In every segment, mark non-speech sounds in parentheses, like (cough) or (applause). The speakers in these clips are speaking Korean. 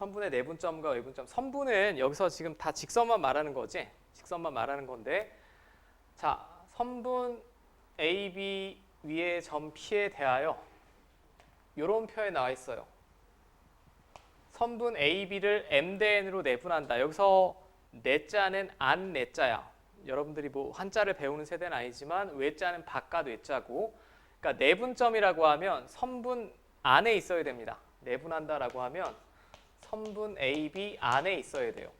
선분의 내분점과 외분점. 선분은 여기서 지금 다 직선만 말하는 거지. 직선만 말하는 건데. 자, 선분 AB 위의 점 P에 대하여 이런 표현이 나와 있어요. 선분 AB를 M 대 N으로 내분한다. 여기서 내자는 안 내자야. 여러분들이 뭐 한자를 배우는 세대는 아니지만 외자는 바깥 외자고 그러니까 내분점이라고 하면 선분 안에 있어야 됩니다. 내분한다라고 하면 선분 AB 안에 있어야 돼요.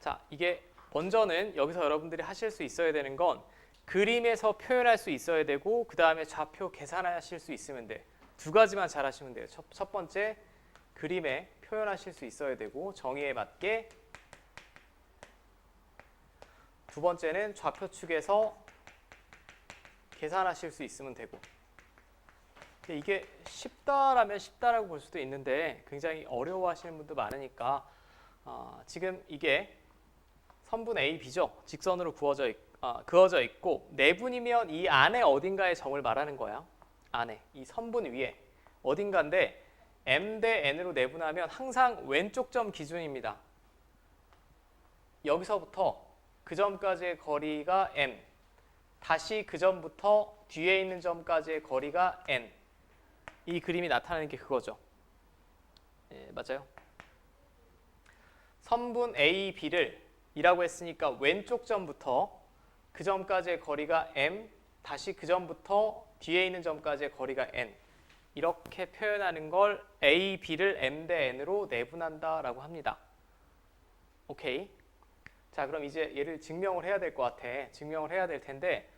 자, 이게 먼저는 여기서 여러분들이 하실 수 있어야 되는 건 그림에서 표현할 수 있어야 되고 그 다음에 좌표 계산하실 수 있으면 돼. 두 가지만 잘 하시면 돼요. 첫, 첫 번째 그림에 표현하실 수 있어야 되고 정의에 맞게 두 번째는 좌표축에서 계산하실 수 있으면 되고 이게 쉽다라면 쉽다라고 볼 수도 있는데 굉장히 어려워하시는 분도 많으니까 어, 지금 이게 선분 A, B죠. 직선으로 구워져 있, 아, 그어져 있고 내분이면 이 안에 어딘가의 점을 말하는 거야. 안에 이 선분 위에 어딘가인데 M 대 N으로 내분하면 항상 왼쪽 점 기준입니다. 여기서부터 그 점까지의 거리가 M, 다시 그 점부터 뒤에 있는 점까지의 거리가 N. 이 그림이 나타내는 게 그거죠. 예, 맞아요. 선분 A, B를 이라고 했으니까 왼쪽 점부터 그 점까지의 거리가 M, 다시 그 점부터 뒤에 있는 점까지의 거리가 N. 이렇게 표현하는 걸 A, B를 M 대 N으로 내분한다라고 합니다. 오케이. 자, 그럼 이제 얘를 증명을 해야 될 것 같아. 증명을 해야 될 텐데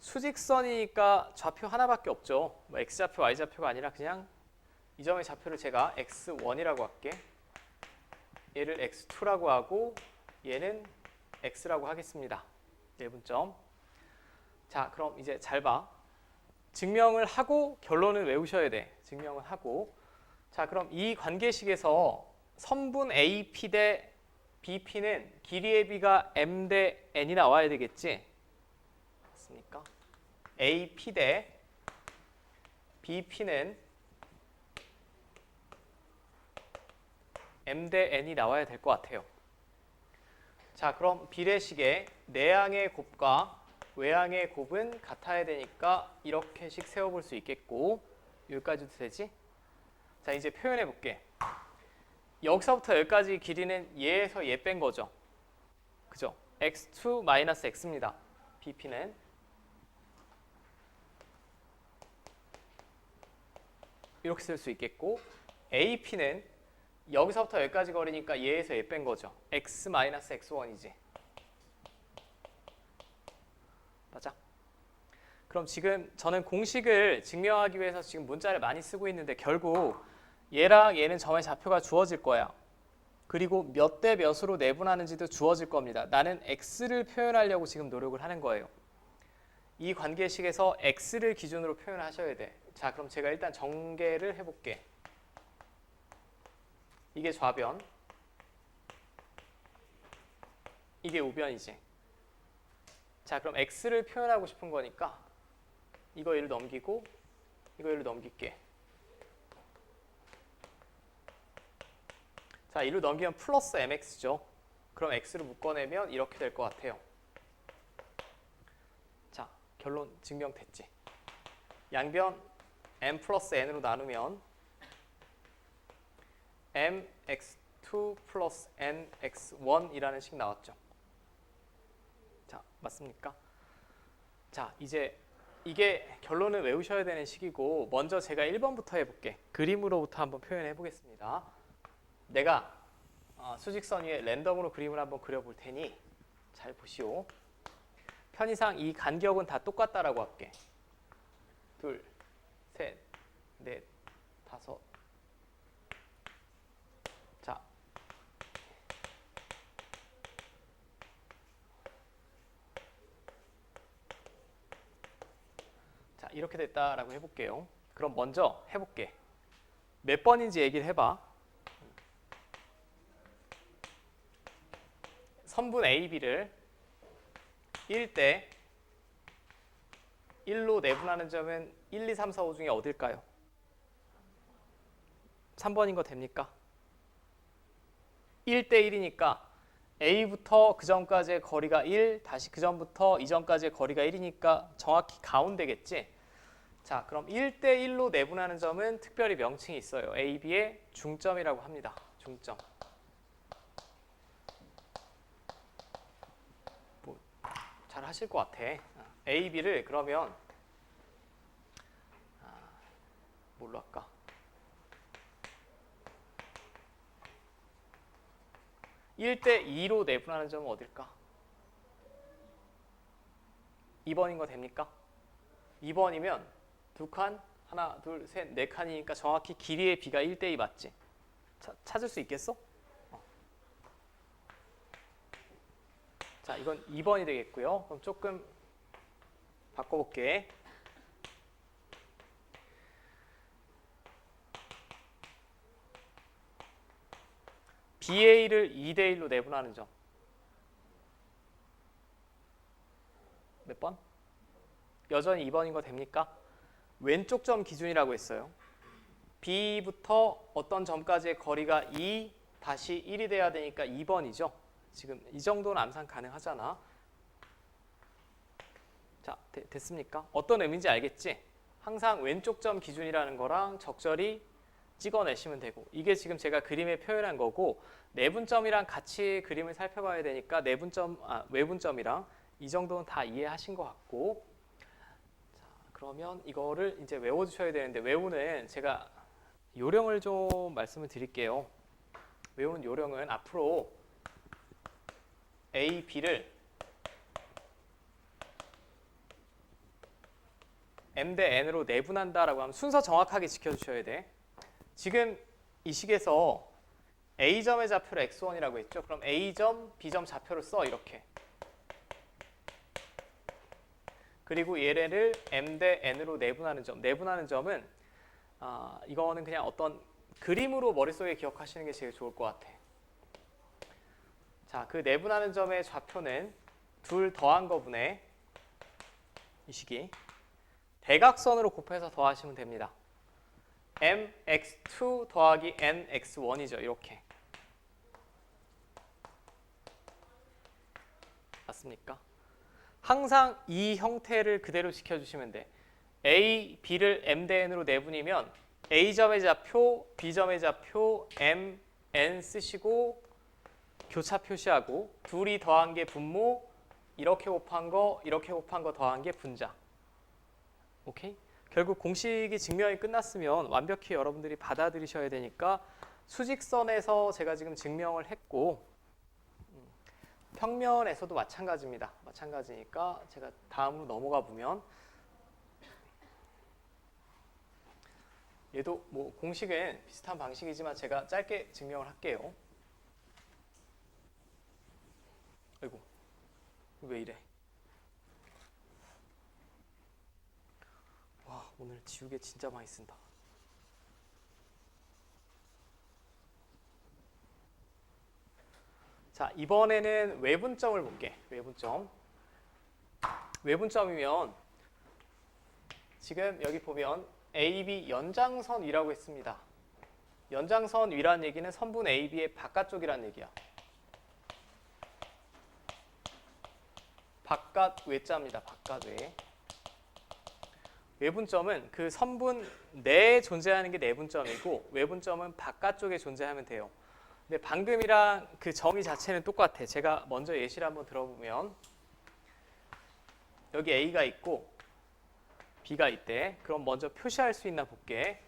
수직선이니까 좌표 하나밖에 없죠. 뭐 x 좌표, y 좌표가 아니라 그냥 이 점의 좌표를 제가 x1이라고 할게. 얘를 x2라고 하고 얘는 x라고 하겠습니다. 내분점. 자, 그럼 이제 잘 봐. 증명을 하고 결론을 외우셔야 돼. 증명을 하고. 자, 그럼 이 관계식에서 선분 AP 대 BP는 길이의 비가 M 대 N이 나와야 되겠지? 맞습니까? AP 대 BP는 M 대 N이 나와야 될 것 같아요. 자, 그럼 비례식의 내항의 곱과 외항의 곱은 같아야 되니까 이렇게씩 세워볼 수 있겠고 여기까지도 되지? 자, 이제 표현해 볼게. 여기서부터 여기까지 길이는 얘에서 얘 뺀 거죠. 그죠? x2 마이너스 x입니다. bp는 이렇게 쓸 수 있겠고 ap는 여기서부터 여기까지 거리니까 얘에서 얘 뺀 거죠. x 마이너스 x1이지. 맞아? 그럼 지금 저는 공식을 증명하기 위해서 지금 문자를 많이 쓰고 있는데 결국 얘랑 얘는 점의 좌표가 주어질 거야. 그리고 몇 대 몇으로 내분하는지도 주어질 겁니다. 나는 x를 표현하려고 지금 노력을 하는 거예요. 이 관계식에서 x를 기준으로 표현하셔야 돼. 자, 그럼 제가 일단 전개를 해볼게. 이게 좌변, 이게 우변이지. 자, 그럼 x를 표현하고 싶은 거니까 이거 얘를 넘기고 이거 얘를 넘길게. 자, 이를 넘기면 플러스 mx죠. 그럼 x를 묶어내면 이렇게 될 것 같아요. 자, 결론 증명됐지. 양변 m 플러스 n으로 나누면 mx2 플러스 nx1이라는 식 나왔죠. 자, 맞습니까? 자, 이제 이게 결론을 외우셔야 되는 식이고 먼저 제가 1번부터 해볼게. 그림으로부터 한번 표현해 보겠습니다. 내가 어, 수직선 위에 랜덤으로 그림을 한번 그려볼 테니 잘 보시오. 편의상 이 간격은 다 똑같다라고 할게. 둘, 셋, 넷, 다섯. 자. 자, 이렇게 됐다라고 해볼게요. 그럼 먼저 해볼게. 몇 번인지 얘기를 해봐. 선분 AB를 1대 1로 내분하는 점은 1, 2, 3, 4, 5 중에 어딜까요? 3번인 거 됩니까? 1대 1이니까 A부터 그 전까지의 거리가 1, 다시 그 전부터 이전까지의 거리가 1이니까 정확히 가운데겠지. 자, 그럼 1대 1로 내분하는 점은 특별히 명칭이 있어요. A, B의 중점이라고 합니다. 중점. 뭐, 잘 하실 것 같아. A, B를 그러면 아, 뭘로 할까? 1대 2로 내분하는 점은 어딜까? 2번인 거 됩니까? 2번이면 두 칸, 하나, 둘, 셋, 네 칸이니까 정확히 길이의 비가 1대 2 맞지? 차, 찾을 수 있겠어? 어. 자, 이건 2번이 되겠고요. 그럼 조금 바꿔볼게. BA를 2대 1로 내분하는 점. 몇 번? 여전히 2번인 거 됩니까? 왼쪽 점 기준이라고 했어요. B부터 어떤 점까지의 거리가 2 다시 1이 돼야 되니까 2번이죠. 지금 이 정도는 암산 가능하잖아. 자, 되- 됐습니까? 어떤 의미인지 알겠지? 항상 왼쪽 점 기준이라는 거랑 적절히 찍어내시면 되고 이게 지금 제가 그림에 표현한 거고 내분점이랑 같이 그림을 살펴봐야 되니까 내분점, 아, 외분점이랑 이 정도는 다 이해하신 것 같고 자, 그러면 이거를 이제 외워주셔야 되는데 외우는 제가 요령을 좀 말씀을 드릴게요. 외우는 요령은 앞으로 A, B를 M 대 N으로 내분한다라고 하면 순서 정확하게 지켜주셔야 돼. 지금 이 식에서 A점의 좌표를 x1이라고 했죠. 그럼 A점, B점 좌표를 써 이렇게. 그리고 얘를 M 대 N으로 내분하는 점. 내분하는 점은 아, 이거는 그냥 어떤 그림으로 머릿속에 기억하시는 게 제일 좋을 것 같아. 자, 그 내분하는 점의 좌표는 둘 더한 거분의 이 식이 대각선으로 곱해서 더하시면 됩니다. mx2 더하기 nx1이죠. 이렇게. 맞습니까? 항상 이 형태를 그대로 지켜주시면 돼. a, b를 m 대 n으로 내분이면 a점의 좌표, b점의 좌표, m, n 쓰시고 교차 표시하고 둘이 더한 게 분모, 이렇게 곱한 거, 이렇게 곱한 거 더한 게 분자. 오케이? 결국 공식이 증명이 끝났으면 완벽히 여러분들이 받아들이셔야 되니까 수직선에서 제가 지금 증명을 했고 음, 평면에서도 마찬가지입니다. 마찬가지니까 제가 다음으로 넘어가 보면 얘도 뭐 공식은 비슷한 방식이지만 제가 짧게 증명을 할게요. 아이고 왜 이래? 와 오늘 지우개 진짜 많이 쓴다. 자 이번에는 외분점을 볼게. 외분점. 외분점이면 지금 여기 보면 AB 연장선 위라고 했습니다. 연장선 위라는 얘기는 선분 AB의 바깥쪽이라는 얘기야. 바깥 외자입니다. 바깥 외. 외분점은 그 선분 내에 존재하는 게 내분점이고 외분점은 바깥쪽에 존재하면 돼요. 근데 방금이랑 그 정의 자체는 똑같아. 제가 먼저 예시를 한번 들어보면 여기 A가 있고 B가 있대. 그럼 먼저 표시할 수 있나 볼게.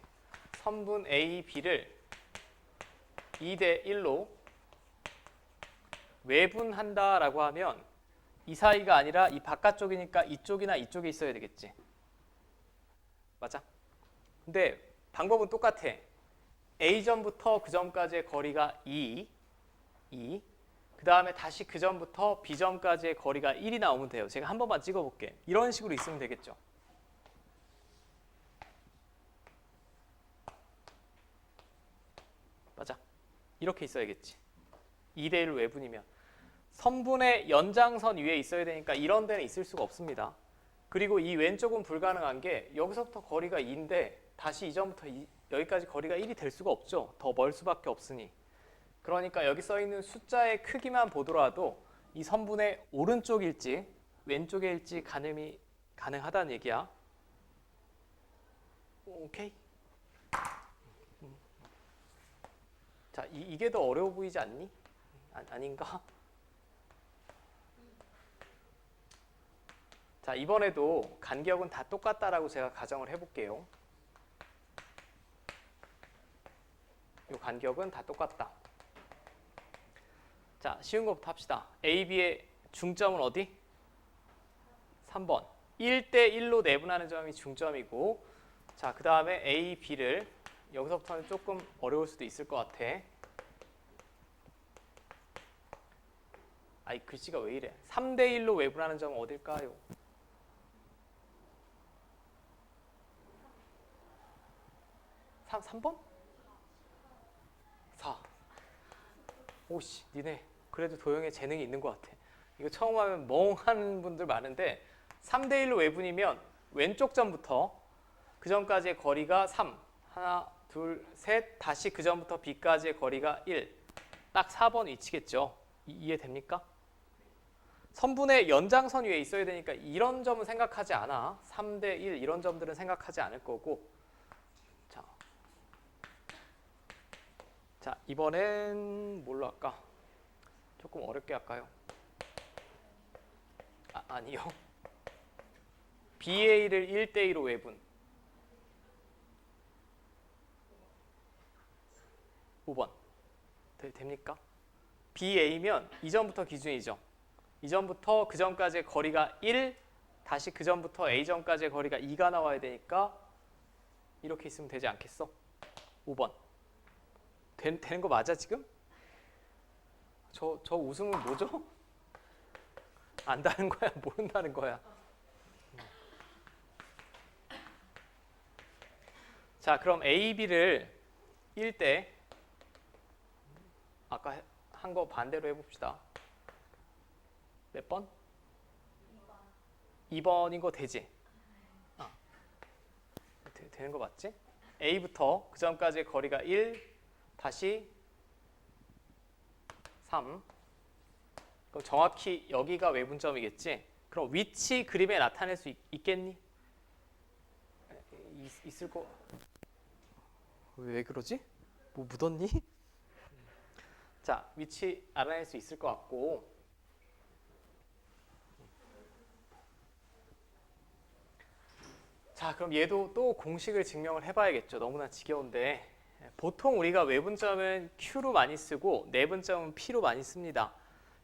선분 A, B를 2대 1로 외분한다라고 하면 이 사이가 아니라 이 바깥쪽이니까 이쪽이나 이쪽에 있어야 되겠지. 맞아? 근데 방법은 똑같아. A점부터 그 점까지의 거리가 2, 2. 그 다음에 다시 그 점부터 B점까지의 거리가 1이 나오면 돼요. 제가 한 번만 찍어볼게. 이런 식으로 있으면 되겠죠. 맞아. 이렇게 있어야겠지. 2대 1 외분이면. 선분의 연장선 위에 있어야 되니까 이런 데는 있을 수가 없습니다. 그리고 이 왼쪽은 불가능한 게 여기서부터 거리가 2인데 다시 이전부터 이, 여기까지 거리가 1이 될 수가 없죠. 더 멀 수밖에 없으니. 그러니까 여기 써 있는 숫자의 크기만 보더라도 이 선분의 오른쪽일지 왼쪽일지 가늠이 가능하다는 얘기야. 오케이. 음. 자, 이, 이게 더 어려워 보이지 않니? 아, 아닌가? 자, 이번에도 간격은 다 똑같다라고 제가 가정을 해볼게요. 이 간격은 다 똑같다. 자, 쉬운 것부터 합시다. A, B의 중점은 어디? 3번. 1대 1로 내분하는 점이 중점이고 자, 그 다음에 A, B를 여기서부터는 조금 어려울 수도 있을 것 같아. 아이 글씨가 왜 이래? 3대 1로 외분하는 점은 어딜까요? 3, 3번? 4. 오씨, 니네 그래도 도형에 재능이 있는 것 같아. 이거 처음 하면 멍한 분들 많은데 3대 1로 외분이면 왼쪽 점부터 그 점까지의 거리가 3. 하나, 둘, 셋. 다시 그 점부터 B까지의 거리가 1. 딱 4번 위치겠죠. 이, 이해됩니까? 선분의 연장선 위에 있어야 되니까 이런 점은 생각하지 않아. 3대 1 이런 점들은 생각하지 않을 거고. 자. 자, 이번엔 뭘로 할까? 조금 어렵게 할까요? 아, 아니요. BA를 1대 1로 외분. 5번. 되, 됩니까? BA면 이전부터 기준이죠. 이전부터 그 전까지의 거리가 1, 다시 그 전부터 A 전까지의 거리가 2가 나와야 되니까 이렇게 있으면 되지 않겠어? 5번. 된, 되는 거 맞아 지금? 저, 저 웃음은 뭐죠? 안다는 거야? (laughs) 모른다는 거야? 자, 그럼 A, B를 1대 아까 한 거 반대로 해봅시다. 몇 번? 2번. 인거 되지? 아. 되, 되는 거 맞지? A부터 그 점까지의 거리가 1, 다시 3. 그럼 정확히 여기가 외분점이겠지? 그럼 위치 그림에 나타낼 수 있, 있겠니? 있, 있을 거. 왜 그러지? 뭐 묻었니? (laughs) 자, 위치 알아낼 수 있을 것 같고. 자, 그럼 얘도 또 공식을 증명을 해봐야겠죠. 너무나 지겨운데. 보통 우리가 외분점은 Q로 많이 쓰고 내분점은 P로 많이 씁니다.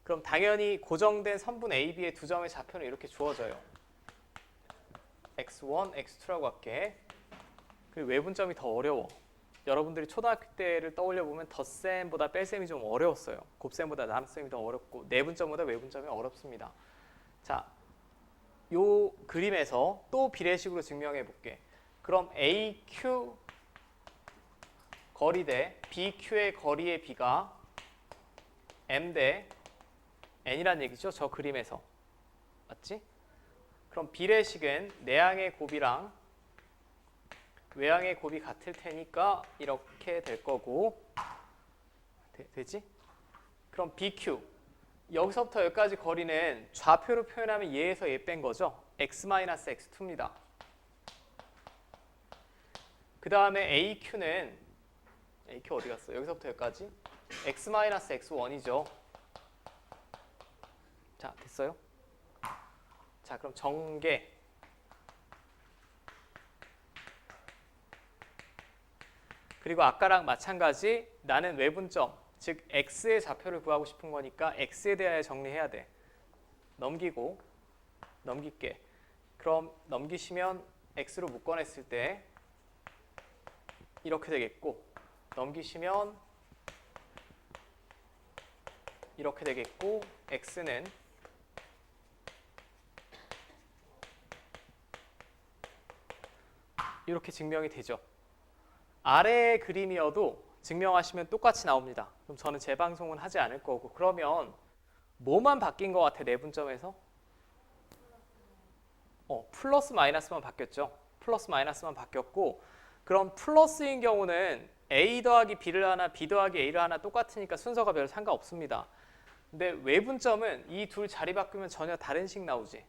그럼 당연히 고정된 선분 AB의 두 점의 좌표는 이렇게 주어져요. x1, x2라고 할게. 그리고 외분점이 더 어려워. 여러분들이 초등학교 때를 떠올려 보면 덧셈보다 뺄셈이 좀 어려웠어요. 곱셈보다 남셈이 더 어렵고 내분점보다 외분점이 어렵습니다. 자, 요 그림에서 또 비례식으로 증명해 볼게. 그럼 AQ 거리 대 BQ의 거리의 비가 M 대 N이란 얘기죠. 저 그림에서. 맞지? 그럼 비례식은 내항의 곱이랑 외항의 곱이 같을 테니까 이렇게 될 거고 되, 지 그럼 BQ 여기서부터 여기까지 거리는 좌표로 표현하면 얘에서 얘 뺀 거죠. x-x2입니다. 그 다음에 AQ는 AQ 어디 갔어? 여기서부터 여기까지 x-x1이죠. 자, 됐어요? 자, 그럼 정계 그리고 아까랑 마찬가지 나는 외분점 즉 x의 좌표를 구하고 싶은 거니까 x에 대하여 정리해야 돼. 넘기고 넘길게. 그럼 넘기시면 x로 묶어냈을 때 이렇게 되겠고 넘기시면 이렇게 되겠고 x는 이렇게 증명이 되죠. 아래의 그림이어도 증명하시면 똑같이 나옵니다. 그럼 저는 재방송은 하지 않을 거고 그러면 뭐만 바뀐 것 같아 내분점에서? 어, 플러스 마이너스만 바뀌었죠. 플러스 마이너스만 바뀌었고 그럼 플러스인 경우는 a 더하기 b를 하나 b 더하기 a를 하나 똑같으니까 순서가 별로 상관없습니다. 근데 외분점은 이 둘 자리 바꾸면 전혀 다른 식 나오지.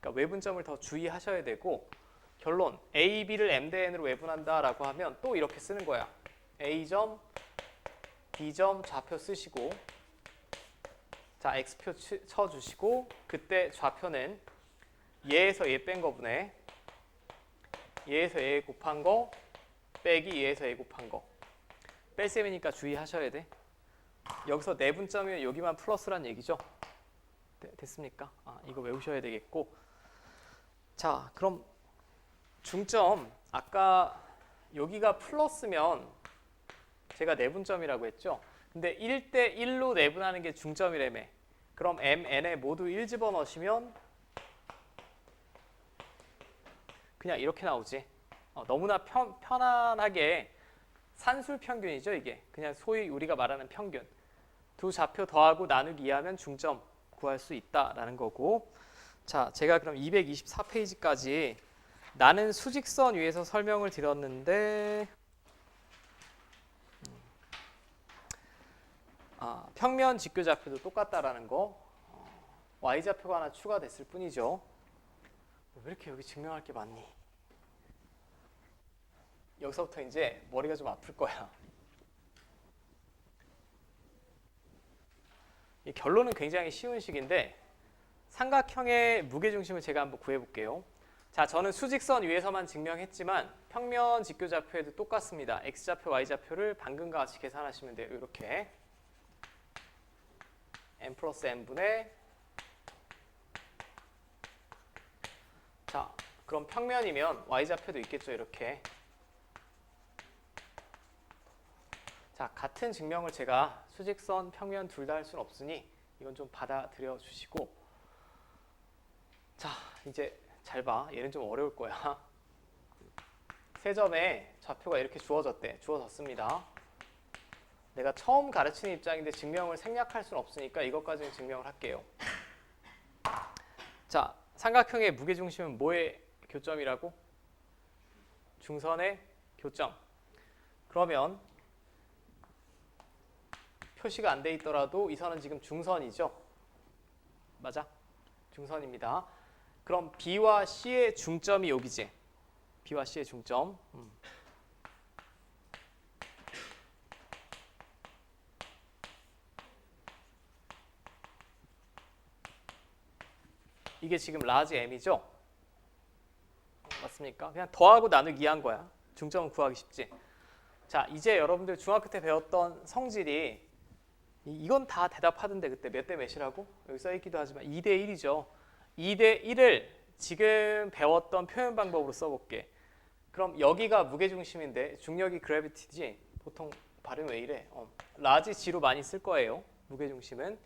그러니까 외분점을 더 주의하셔야 되고 결론 a, b를 m 대 n으로 외분한다라고 하면 또 이렇게 쓰는 거야. a점, b점 좌표 쓰시고 자 x표 치- 쳐주시고 그때 좌표는 얘에서 얘 뺀 거분에 얘에서 얘 곱한 거 빼기 얘에서 얘 곱한 거 뺄셈이니까 주의하셔야 돼. 여기서 네 내분점이면 여기만 플러스란 얘기죠. 네, 됐습니까? 아, 이거 외우셔야 되겠고. 자, 그럼 중점 아까 여기가 플러스면 제가 네 내분점이라고 했죠. 근데 1대 1로 내분하는 게 중점이라며. 그럼 m, n에 모두 1 집어넣으시면 그냥 이렇게 나오지. 어, 너무나 편, 편안하게 산술 평균이죠, 이게. 그냥 소위 우리가 말하는 평균. 두 좌표 더하고 나누기 하면 중점 구할 수 있다라는 거고. 자, 제가 그럼 224페이지까지 나는 수직선 위에서 설명을 드렸는데 음. 아, 평면 직교 좌표도 똑같다라는 거. 어, y 좌표가 하나 추가됐을 뿐이죠. 왜 이렇게 여기 증명할 게 많니? 여기서부터 이제 머리가 좀 아플 거야. 이 결론은 굉장히 쉬운 식인데 삼각형의 무게중심을 제가 한번 구해볼게요. 자, 저는 수직선 위에서만 증명했지만 평면 직교좌표에도 똑같습니다. x좌표, y좌표를 방금과 같이 계산하시면 돼요. 이렇게 n 플러스 n분의 자, 그럼 평면이면 y좌표도 있겠죠. 이렇게 자, 같은 증명을 제가 수직선, 평면 둘 다 할 수는 없으니 이건 좀 받아들여 주시고 자, 이제 잘 봐. 얘는 좀 어려울 거야. 세 점에 좌표가 이렇게 주어졌대. 주어졌습니다. 내가 처음 가르치는 입장인데 증명을 생략할 수는 없으니까 이것까지는 증명을 할게요. 자, 삼각형의 무게중심은 뭐의 교점이라고? 중선의 교점. 그러면 표시가 안 돼 있더라도 이 선은 지금 중선이죠. 맞아? 중선입니다. 그럼 B와 C의 중점이 여기지. B와 C의 중점. 음. 이게 지금 라지 M이죠? 맞습니까? 그냥 더하고 나누기 한 거야. 중점은 구하기 쉽지. 자, 이제 여러분들 중학교 때 배웠던 성질이 이- 이건 다 대답하던데 그때 몇 대 몇이라고? 여기 써 있기도 하지만 2대 1이죠. 2대 1을 지금 배웠던 표현 방법으로 써볼게. 그럼 여기가 무게중심인데 중력이 그래비티지 보통 발음 왜 이래? 어, 라지 G로 많이 쓸 거예요. 무게중심은.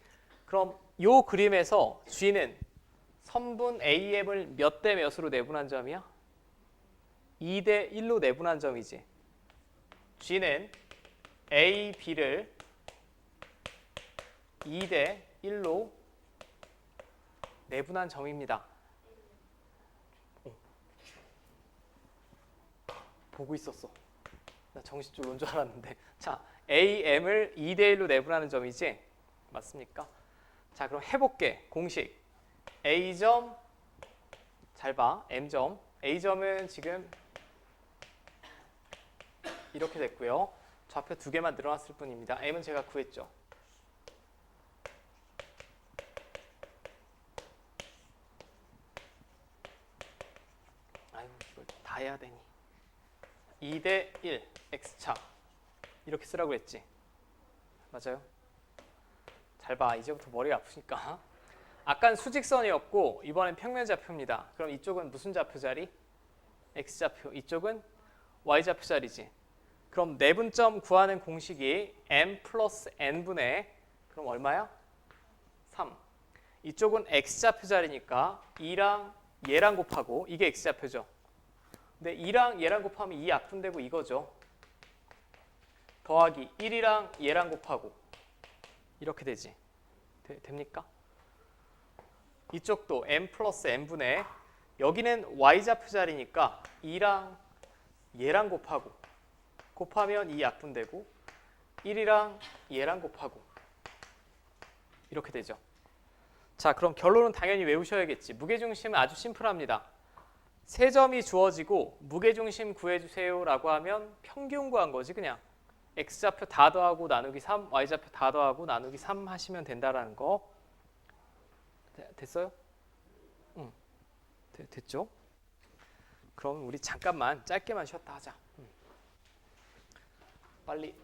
그럼 요 그림에서 G는 선분 AM을 몇 대 몇으로 내분한 점이야? 2대 1로 내분한 점이지. G는 A, B를 2대 1로 내분한 점입니다. 어. 보고 있었어. 나 정신 좀온줄 알았는데. 자, AM을 2대 1로 내분하는 점이지? 맞습니까? 자, 그럼 해볼게. 공식. A점 잘 봐. M점. A점은 지금 이렇게 됐고요. 좌표 두 개만 늘어났을 뿐입니다. M은 제가 구했죠. 아유 해야 되니. 2대 1 x차. 이렇게 쓰라고 했지. 맞아요? 잘 봐. 이제부터 머리가 아프니까. 아깐 수직선이었고 이번엔 평면 좌표입니다. 그럼 이쪽은 무슨 좌표 자리? X좌표. 이쪽은 y좌표 자리지. 그럼 내분점 구하는 공식이 m 플러스 n분의 그럼 얼마야? 3 이쪽은 x좌표 자리니까 2랑 얘랑 곱하고 이게 x좌표죠. 근데 2랑 얘랑 곱하면 2 약분되고 이거죠. 더하기 1이랑 얘랑 곱하고 이렇게 되지. 되- 됩니까? 이쪽도 m 플러스 n분의 여기는 y좌표 자리니까 2랑 얘랑 곱하고 곱하면 이 약분되고 1이랑 얘랑 곱하고 이렇게 되죠. 자, 그럼 결론은 당연히 외우셔야겠지. 무게중심은 아주 심플합니다. 세 점이 주어지고 무게중심 구해주세요라고 하면 평균 구한 거지 그냥. x좌표 다 더하고 나누기 3, y좌표 다 더하고 나누기 3 하시면 된다라는 거. 되- 됐어요? 응. 되- 됐죠? 그럼 우리 잠깐만 짧게만 쉬었다 하자. 응. 빨리